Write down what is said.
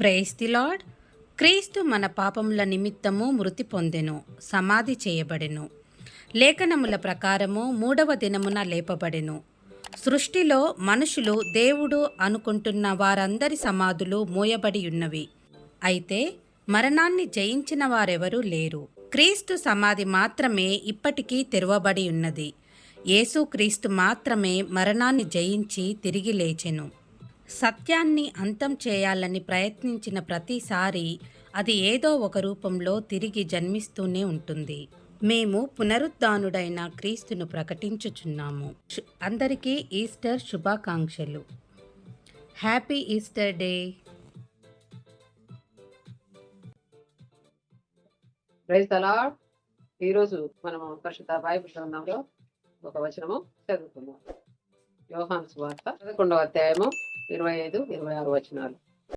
Praise the lord. క్రీస్తు మన పాపముల నిమిత్తము మృతి పొందెను సమాధి చేయబడెను. లేఖనముల ప్రకారము మూడవ దినమున లేపబడెను. సృష్టిలో మనుషులు దేవుడు అనుకుంటున్న వారందరి సమాధులు మూయబడి ఉన్నవి. అయితే మరణాన్ని జయించిన వారెవరూ లేరు. క్రీస్తు సమాధి మాత్రమే ఇప్పటికీ తెరవబడి ఉన్నది. యేసుక్రీస్తు మాత్రమే మరణాన్ని జయించి తిరిగి లేచెను. సత్యాన్ని అంతం చేయాలని ప్రయత్నించిన ప్రతిసారి అది ఏదో ఒక రూపంలో తిరిగి జన్మిస్తూనే ఉంటుంది. మేము పునరుద్ధానుడైన క్రీస్తును ప్రకటించుచున్నాము. అందరికీ ఈస్టర్ శుభాకాంక్షలు. Happy Easter day. ప్రైజ్ ఈరోజు మనము పరిశుద్ధ బైబిల్ గ్రంథంలో ఒక వచనము చదువుకుందాం. యోహాను సువార్త పదకొండవ అధ్యాయము ఇరవై ఐదు ఇరవై ఆరు వచనాలు